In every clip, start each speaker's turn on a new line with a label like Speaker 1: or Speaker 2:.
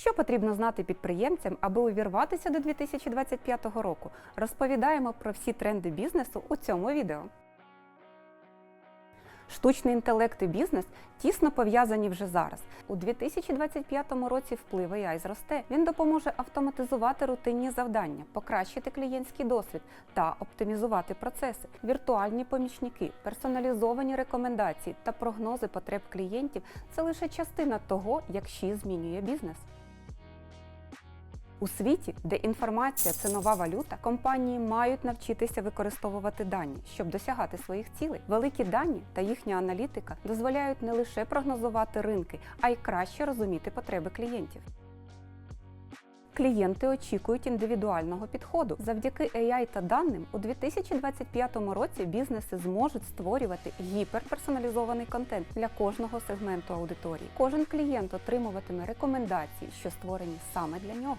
Speaker 1: Що потрібно знати підприємцям, аби увірватися до 2025 року? Розповідаємо про всі тренди бізнесу у цьому відео. Штучний інтелект і бізнес тісно пов'язані вже зараз. У 2025 році вплив AI зросте. Він допоможе автоматизувати рутинні завдання, покращити клієнтський досвід та оптимізувати процеси. Віртуальні помічники, персоналізовані рекомендації та прогнози потреб клієнтів це лише частина того, як ШІ змінює бізнес. У світі, де інформація це нова валюта, компанії мають навчитися використовувати дані, щоб досягати своїх цілей. Великі дані та їхня аналітика дозволяють не лише прогнозувати ринки, а й краще розуміти потреби клієнтів. Клієнти очікують індивідуального підходу. Завдяки AI та даним у 2025 році бізнеси зможуть створювати гіперперсоналізований контент для кожного сегменту аудиторії. Кожен клієнт отримуватиме рекомендації, що створені саме для нього.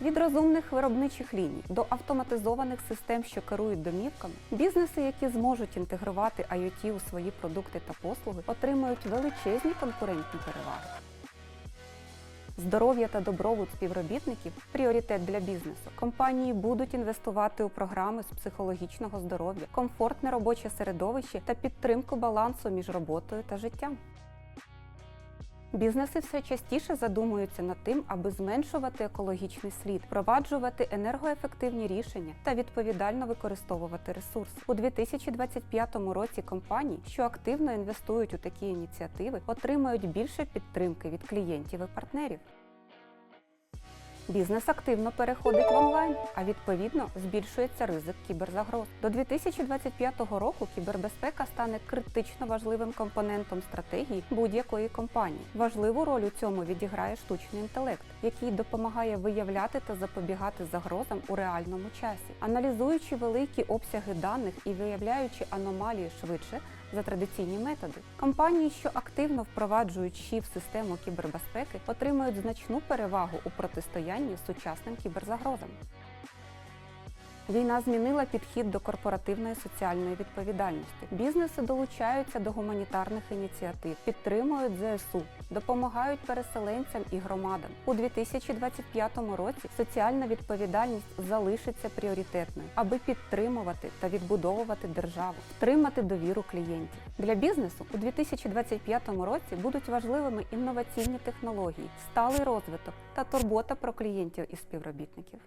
Speaker 1: Від розумних виробничих ліній до автоматизованих систем, що керують домівками, бізнеси, які зможуть інтегрувати IoT у свої продукти та послуги, отримають величезні конкурентні переваги. Здоров'я та добробут співробітників пріоритет для бізнесу. Компанії будуть інвестувати у програми з психологічного здоров'я, комфортне робоче середовище та підтримку балансу між роботою та життям. Бізнеси все частіше задумуються над тим, аби зменшувати екологічний слід, впроваджувати енергоефективні рішення та відповідально використовувати ресурси. У 2025 році компанії, що активно інвестують у такі ініціативи, отримають більше підтримки від клієнтів і партнерів. Бізнес активно переходить в онлайн, а відповідно збільшується ризик кіберзагроз. До 2025 року кібербезпека стане критично важливим компонентом стратегії будь-якої компанії. Важливу роль у цьому відіграє штучний інтелект, який допомагає виявляти та запобігати загрозам у реальному часі, аналізуючи великі обсяги даних і виявляючи аномалії швидше за традиційні методи. Компанії, що активно впроваджують шіф систему кібербезпеки, отримують значну перевагу у протистоянні сучасним кіберзагрозам. Війна змінила підхід до корпоративної соціальної відповідальності. Бізнеси долучаються до гуманітарних ініціатив, підтримують ЗСУ, допомагають переселенцям і громадам. У 2025 році соціальна відповідальність залишиться пріоритетною, аби підтримувати та відбудовувати державу, втримати довіру клієнтів. Для бізнесу у 2025 році будуть важливими інноваційні технології, сталий розвиток та турбота про клієнтів і співробітників.